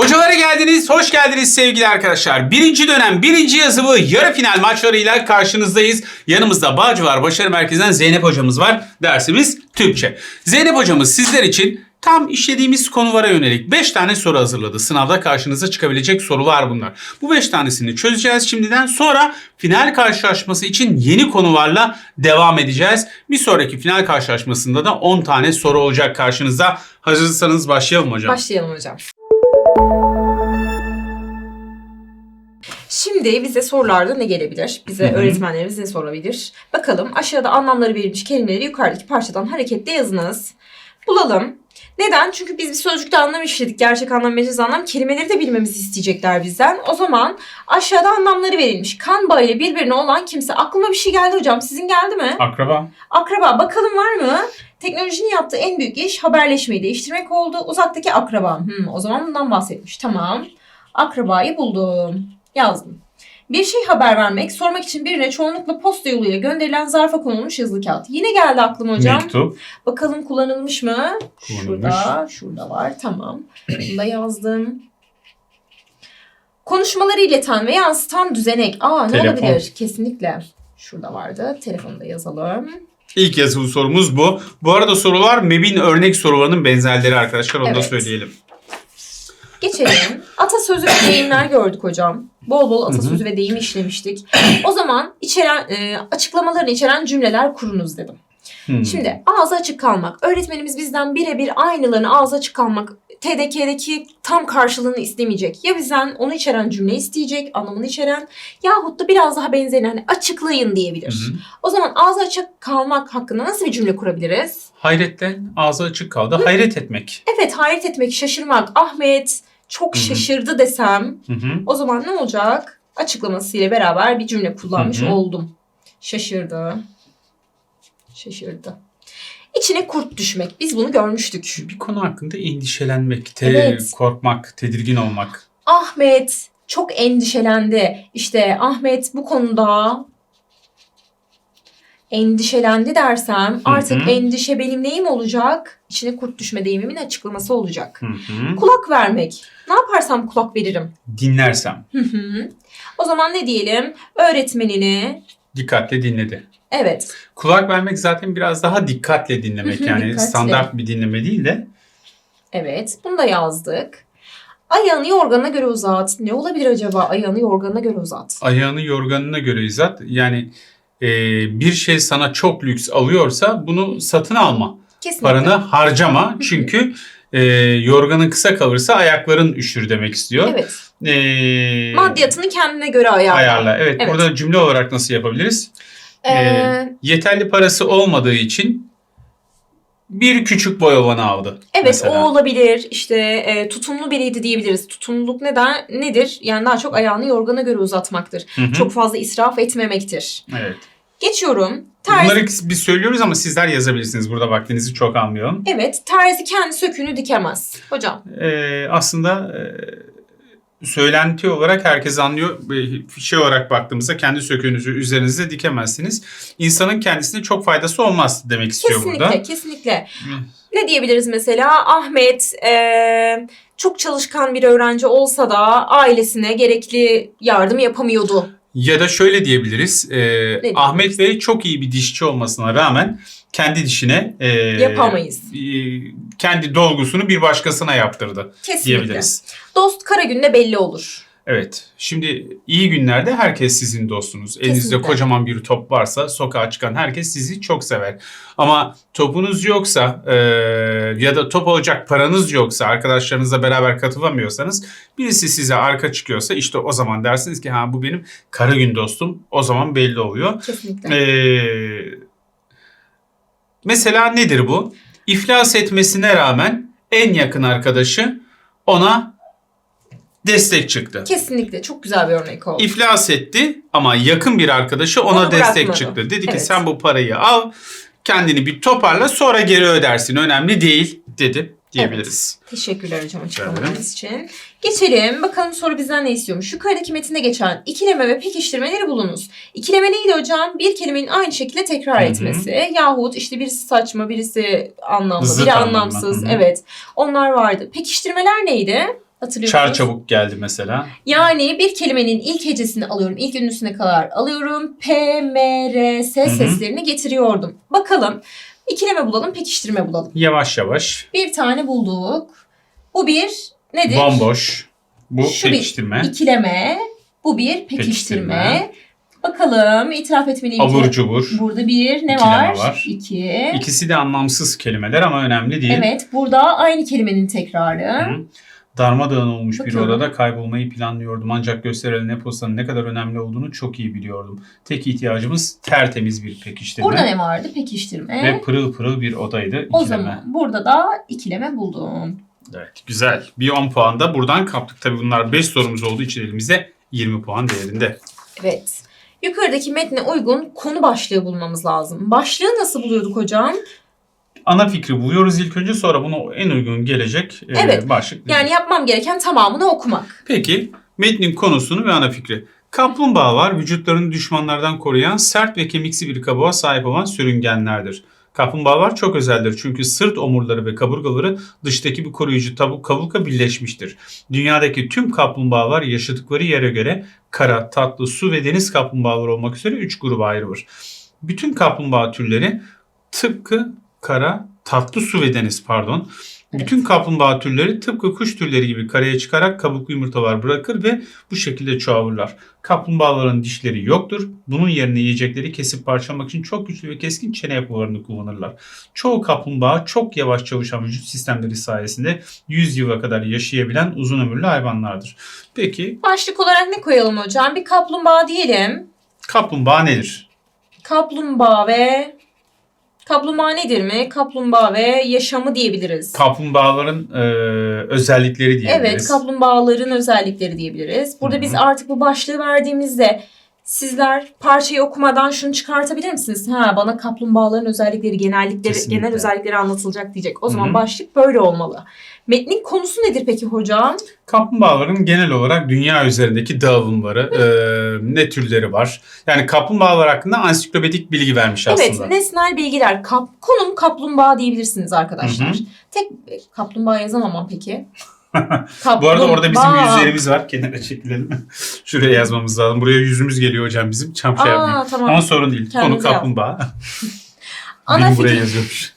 Hocalara geldiniz, hoş geldiniz sevgili arkadaşlar. Birinci dönem, birinci yazılı yarı final maçlarıyla karşınızdayız. Yanımızda Bağcı var, Başarı Merkezi'nden Zeynep hocamız var. Dersimiz Türkçe. Zeynep hocamız sizler için tam işlediğimiz konulara yönelik 5 tane soru hazırladı. Sınavda karşınıza çıkabilecek sorular bunlar. Bu 5 tanesini çözeceğiz şimdiden. Sonra final karşılaşması için yeni konularla devam edeceğiz. Bir sonraki final karşılaşmasında da 10 tane soru olacak karşınızda. Hazırsanız başlayalım hocam. Başlayalım hocam. Şimdi bize sorularda ne gelebilir? Bize Hı hı. öğretmenlerimiz ne sorabilir? Bakalım aşağıda anlamları verilmiş kelimeleri yukarıdaki parçadan hareketle yazınız. Bulalım. Neden? Çünkü biz bir sözcükte anlam işledik. Gerçek anlam, mecaz anlam. Kelimeleri de bilmemizi isteyecekler bizden. O zaman aşağıda anlamları verilmiş. Kan bağıyla birbirine olan kimse. Aklıma bir şey geldi hocam. Sizin geldi mi? Akraba. Akraba bakalım var mı? Teknolojinin yaptığı en büyük iş haberleşmeyi değiştirmek oldu. Uzaktaki akraba. Hmm, o zaman bundan bahsetmiş. Tamam. Akrabayı buldum. Yazdım. Bir şey haber vermek, sormak için birine çoğunlukla posta yoluyla gönderilen zarfa konulmuş yazılı kağıt. Yine geldi aklıma hocam. Mektup. Bakalım kullanılmış mı? Kullanılmış. Şurada, şurada var. Tamam. Bunu da yazdım. Konuşmaları ileten ve yansıtan düzenek. Aa ne Telefon. olabilir? Kesinlikle. Şurada vardı. Telefonu da yazalım. İlk yazılı sorumuz bu. Bu arada sorular MEB'in örnek sorularının benzerleri arkadaşlar. Onu da Evet. söyleyelim. Geçelim. Atasözü ve deyimler gördük hocam. Bol bol atasözü ve deyim işlemiştik. O zaman içeren e, açıklamalarını içeren cümleler kurunuz dedim. Hmm. Şimdi ağzı açık kalmak. Öğretmenimiz bizden birebir aynılarını ağzı açık kalmak TDK'deki tam karşılığını istemeyecek. Ya bizden onu içeren cümle isteyecek, anlamını içeren yahut da biraz daha benzerini hani açıklayın diyebilir. Hı hı. O zaman ağzı açık kalmak hakkında nasıl bir cümle kurabiliriz? Hayretle ağzı açık kaldı. Hayret etmek. Evet hayret etmek, şaşırmak. Ahmet çok Hı hı. şaşırdı desem Hı hı. O zaman ne olacak? Açıklamasıyla beraber bir cümle kullanmış Hı hı. oldum. Şaşırdı. Şaşırdı. İçine kurt düşmek. Biz bunu görmüştük. Bir konu hakkında endişelenmek, te- Evet. korkmak, tedirgin olmak. Ahmet çok endişelendi. İşte Ahmet bu konuda endişelendi dersem artık hı. endişe benim neyim olacak? İçine kurt düşme deyimimin açıklaması olacak. Hı hı. Kulak vermek. Ne yaparsam kulak veririm. Dinlersem. Hı hı. o zaman ne diyelim? Öğretmenini Dikkatle dinledi. evet Kulak vermek zaten biraz daha dikkatle dinlemek. Hı hı, yani dikkatle. standart bir dinleme değil de. Evet, bunu da yazdık. Ayağını yorganına göre uzat. Ne olabilir acaba ayağını yorganına göre uzat? Ayağını yorganına göre izat. Yani e, bir şey sana çok lüks alıyorsa bunu satın alma. Kesinlikle. Paranı harcama. Çünkü e, yorganın kısa kalırsa ayakların üşür demek istiyor. Evet. E, Maddiyatını kendine göre ayarla. ayarla. Evet, Evet. burada cümle olarak nasıl yapabiliriz? Ee, Ee, yeterli parası olmadığı için bir küçük boy olanı aldı. evet mesela. o olabilir. İşte e, tutumlu biriydi diyebiliriz. Tutumluluk neden nedir? Yani daha çok ayağını yorgana göre uzatmaktır. Hı hı. Çok fazla israf etmemektir. Evet. Geçiyorum. Terzi, Bunları biz söylüyoruz ama sizler yazabilirsiniz. Burada vaktinizi çok almayalım. Evet, terzi kendi söküğünü dikemez. Hocam. Ee, aslında e, söylenti olarak herkes anlıyor. Şey olarak baktığımızda kendi söküğünüzü üzerinizde dikemezsiniz. İnsanın kendisine çok faydası olmaz demek istiyor Kesinlikle, burada. kesinlikle. Hı. Ne diyebiliriz mesela? Ahmet e, çok çalışkan bir öğrenci olsa da ailesine gerekli yardım yapamıyordu. Ya da şöyle diyebiliriz. e? Ahmet Bey çok iyi bir dişçi olmasına rağmen kendi dişine e, Yapamayız. e, kendi dolgusunu bir başkasına yaptırdı Kesinlikle. diyebiliriz. Dost kara günde belli olur. Evet. Şimdi iyi günlerde herkes sizin dostunuz. Elinizde Kesinlikle. kocaman bir top varsa sokağa çıkan herkes sizi çok sever. Ama topunuz yoksa e, ya da top olacak paranız yoksa arkadaşlarınızla beraber katılamıyorsanız birisi size arka çıkıyorsa işte o zaman dersiniz ki ha bu benim kara gün dostum. O zaman belli oluyor. Kesinlikle. Ee, mesela nedir bu? İflas etmesine rağmen en yakın arkadaşı ona destek çıktı. Kesinlikle. Çok güzel bir örnek oldu. İflas etti ama yakın bir arkadaşı ona Onu destek bırakmadı. çıktı. Dedi ki Evet. sen bu parayı al, kendini bir toparla sonra geri ödersin. Önemli değil dedi diyebiliriz. Teşekkürler hocam açıklamalarınız için. Geçelim. Bakalım soru bizden ne istiyormuş? Yukarıdaki metinde geçen ikileme ve pekiştirmeleri bulunuz. İkileme neydi hocam? Bir kelimenin aynı şekilde tekrar Hı hı. etmesi. Yahut işte birisi saçma, birisi anlamlı, Zıt biri anlamlı. anlamsız. Hı hı. Evet. Onlar vardı. Pekiştirmeler neydi? Hatırlıyor Çar çabuk geldi mesela. Yani bir kelimenin ilk hecesini alıyorum. ilk ünlüsüne kadar alıyorum. P, M, R, S hı. seslerini getiriyordum. Bakalım. İkileme bulalım, pekiştirme bulalım. Yavaş yavaş. Bir tane bulduk. Bu bir nedir? Bomboş. Bu Şu bir pekiştirme. İkileme. Bu bir pekiştirme. Pekiştirme. Bakalım itiraf etmeliyim ki Abur cubur. Burada bir ne var? var. İki. İkisi de anlamsız kelimeler ama önemli değil. Evet burada aynı kelimenin tekrarı. Hı. Darmadağın olmuş bir Bakalım. odada kaybolmayı planlıyordum. Ancak gösterilen e-postanın ne kadar önemli olduğunu çok iyi biliyordum. Tek ihtiyacımız tertemiz bir pekiştirme. Burada ne vardı? Pekiştirme. Ve pırıl pırıl bir odaydı. o ikileme. zaman burada da ikileme buldum. Evet güzel. Bir 10 puan da buradan kaptık. Tabii bunlar 5 sorumuz olduğu için elimizde 20 puan değerinde. Evet. Yukarıdaki metne uygun konu başlığı bulmamız lazım. Başlığı nasıl buluyorduk hocam? Ana fikri buluyoruz ilk önce sonra bunu en uygun gelecek e, Evet. başlık. Yani yapmam gereken tamamını okumak. Peki metnin konusunu ve ana fikri. Kaplumbağalar vücutlarını düşmanlardan koruyan sert ve kemiksi bir kabuğa sahip olan sürüngenlerdir. Kaplumbağalar çok özeldir çünkü sırt omurları ve kaburgaları dıştaki bir koruyucu tabu kaburga birleşmiştir. Dünyadaki tüm kaplumbağalar yaşadıkları yere göre kara, tatlı, su ve deniz kaplumbağaları olmak üzere 3 gruba ayrılır. Bütün kaplumbağa türleri tıpkı kara, tatlı su ve deniz pardon. Bütün kaplumbağa türleri tıpkı kuş türleri gibi karaya çıkarak kabuklu yumurtalar bırakır ve bu şekilde çoğalırlar. Kaplumbağaların dişleri yoktur. Bunun yerine yiyecekleri kesip parçalamak için çok güçlü ve keskin çene yapılarını kullanırlar. Çoğu kaplumbağa çok yavaş çalışan vücut sistemleri sayesinde 100 yıla kadar yaşayabilen uzun ömürlü hayvanlardır. Peki Başlık olarak ne koyalım hocam? Bir kaplumbağa diyelim. kaplumbağa nedir? Kaplumbağa ve kaplumbağa nedir mi? Kaplumbağa ve yaşamı diyebiliriz. Kaplumbağaların e, özellikleri Evet, diyebiliriz. kaplumbağaların özellikleri diyebiliriz. Burada Hı hı. biz artık bu başlığı verdiğimizde sizler parçayı okumadan şunu çıkartabilir misiniz? Ha bana kaplumbağaların özellikleri, genellikleri, Kesinlikle. genel özellikleri anlatılacak diyecek. O zaman Hı hı. başlık böyle olmalı. Metnin konusu nedir peki hocam? Kaplumbağaların genel olarak dünya üzerindeki dağılımları, e, ne türleri var? Yani kaplumbağalar hakkında ansiklopedik bilgi vermiş aslında. Evet, nesnel bilgiler. Kap, konum kaplumbağa diyebilirsiniz arkadaşlar. Hı hı. Tek kaplumbağa yazamam peki. Bu arada orada bizim yüzlerimiz var. Kenara çekilelim. Şuraya yazmamız lazım. Buraya yüzümüz geliyor hocam bizim. Çam şey. Aa tamam. Ama sorun değil. Konu Kendiniz yap. kaplumbağa. Ana Benim buraya fikri, yazıyormuş.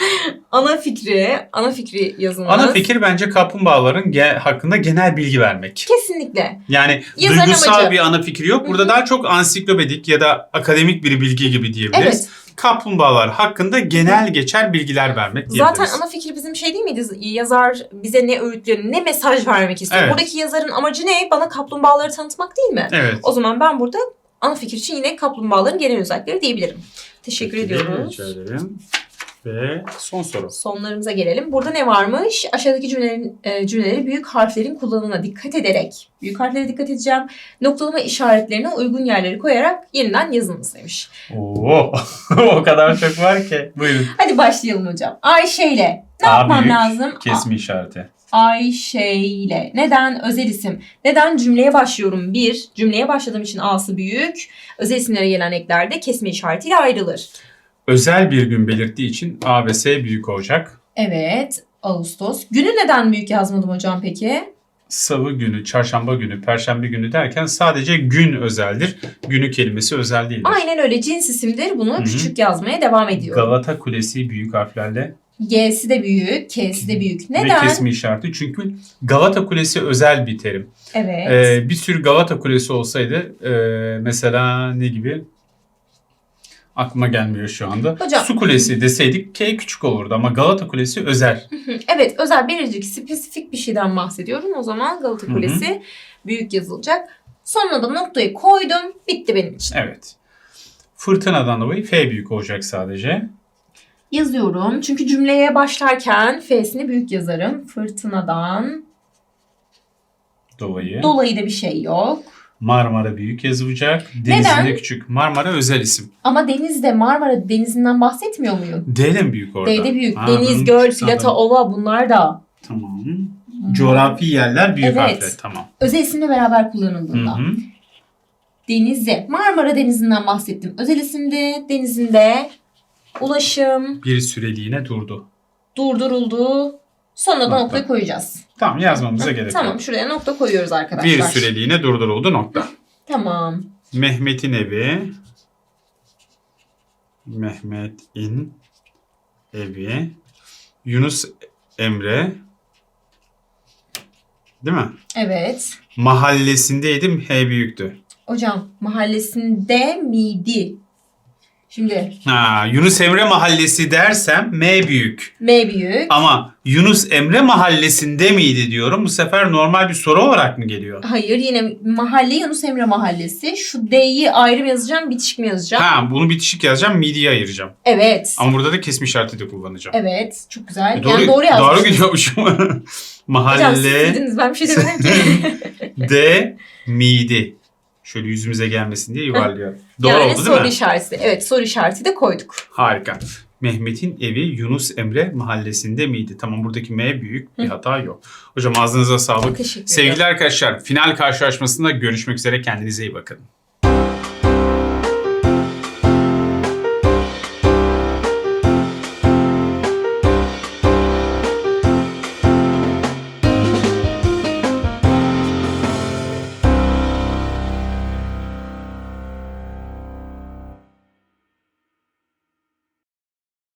ana fikri, ana fikri yazınız. Ana fikir bence kaplumbağaların ge- hakkında genel bilgi vermek. Kesinlikle. Yani Yazarın duygusal amacı. bir ana fikir yok. Burada Hı hı. daha çok ansiklopedik ya da akademik bir bilgi gibi diyebiliriz. Evet. Kaplumbağalar hakkında genel geçer bilgiler vermek diyebiliriz. Zaten ana fikir bizim şey değil miydi? Yazar bize ne öğütlüyor, ne mesaj vermek istiyor. Evet. Buradaki yazarın amacı ne? Bana kaplumbağaları tanıtmak değil mi? Evet. O zaman ben burada ana fikir için yine kaplumbağaların genel özellikleri diyebilirim. Teşekkür Peki, ediyoruz. Rica ederim. Ve son soru. Sonlarımıza gelelim. Burada ne varmış? Aşağıdaki cümlelerin, e, cümleleri büyük harflerin kullanımına dikkat ederek, büyük harflere dikkat edeceğim. Noktalama işaretlerine uygun yerleri koyarak yeniden yazınız demiş. Oo, o kadar çok var ki. Buyurun. Hadi başlayalım hocam. Ayşe ile ne A yapmam büyük, lazım? Kesme işareti. Ayşe ile. Neden özel isim? Neden cümleye başlıyorum? Bir, cümleye başladığım için A'sı büyük. Özel isimlere gelen eklerde kesme işaretiyle ayrılır. Özel bir gün belirttiği için A ve S büyük olacak. Evet, Ağustos. Günü neden büyük yazmadım hocam peki? Salı günü, çarşamba günü, perşembe günü derken sadece gün özeldir. Günü kelimesi özel değildir. Aynen öyle cins isimdir. Bunu Hı hı. küçük yazmaya devam ediyorum. Galata Kulesi büyük harflerle G'si de büyük, K'si de büyük. ve Neden? kesme işareti. Çünkü Galata Kulesi özel bir terim. Evet. Ee, bir sürü Galata Kulesi olsaydı e, mesela ne gibi? Aklıma gelmiyor şu anda. Hocam- Su Kulesi deseydik K küçük olurdu ama Galata Kulesi özel. Evet, özel biricik, spesifik bir şeyden bahsediyorum. O zaman Galata. Kulesi büyük yazılacak. Sonuna da noktayı koydum. Bitti benim için. Evet. Fırtınadan dolayı F büyük olacak sadece. Yazıyorum. Çünkü cümleye başlarken F'sini büyük yazarım. Fırtınadan Dolayı. dolayı da bir şey yok. Marmara büyük yazılacak. Denizinde Neden? küçük. Marmara özel isim. Ama denizde Marmara Denizi'nden bahsetmiyor muyum? D de mi büyük orada? D'de büyük. Ha, Deniz, göl, plata, ova bunlar da. Tamam. Coğrafi yerler büyük Evet. harfler. Tamam. Özel isimle beraber Hı kullanıldığında. hı. Denize. Marmara Denizi'nden bahsettim. Özel isimde denizinde ulaşım Bir süreliğine durdu. durduruldu. Sonuna da Nokta. noktayı koyacağız. Tamam yazmamıza gerek Tamam yok. şuraya nokta koyuyoruz arkadaşlar. Bir süreliğine durduruldu nokta. Tamam. Mehmet'in evi. Mehmet'in evi. Yunus Emre. Değil mi? Evet. Mahallesindeydim. H büyüktü. Hocam mahallesinde miydi? Şimdi Ha, Yunus Emre Mahallesi dersem M büyük. M büyük. Ama Yunus Emre Mahallesi'nde miydi diyorum. Bu sefer normal bir soru olarak mı geliyor? Hayır yine mahalle Yunus Emre Mahallesi. Şu D'yi ayrı mı yazacağım bitişik mi yazacağım? Ha, bunu bitişik yazacağım, midiye ayıracağım. Evet. Ama burada da kesme işareti de kullanacağım. Evet. Çok güzel. E, doğru, yani doğru yazmışsınız. doğru gidiyormuşum. Hocam siz Mahalle ben bir şey demedim ki. de miydi. Şöyle yüzümüze gelmesin diye yuvarlıyorum. Doğru yani oldu değil soru mi? işareti. Evet soru işareti de koyduk. Harika. Mehmet'in evi Yunus Emre mahallesinde miydi? Tamam buradaki M büyük bir hata yok. Hocam ağzınıza sağlık. Teşekkür ederim. Sevgili arkadaşlar final karşılaşmasında görüşmek üzere kendinize iyi bakın.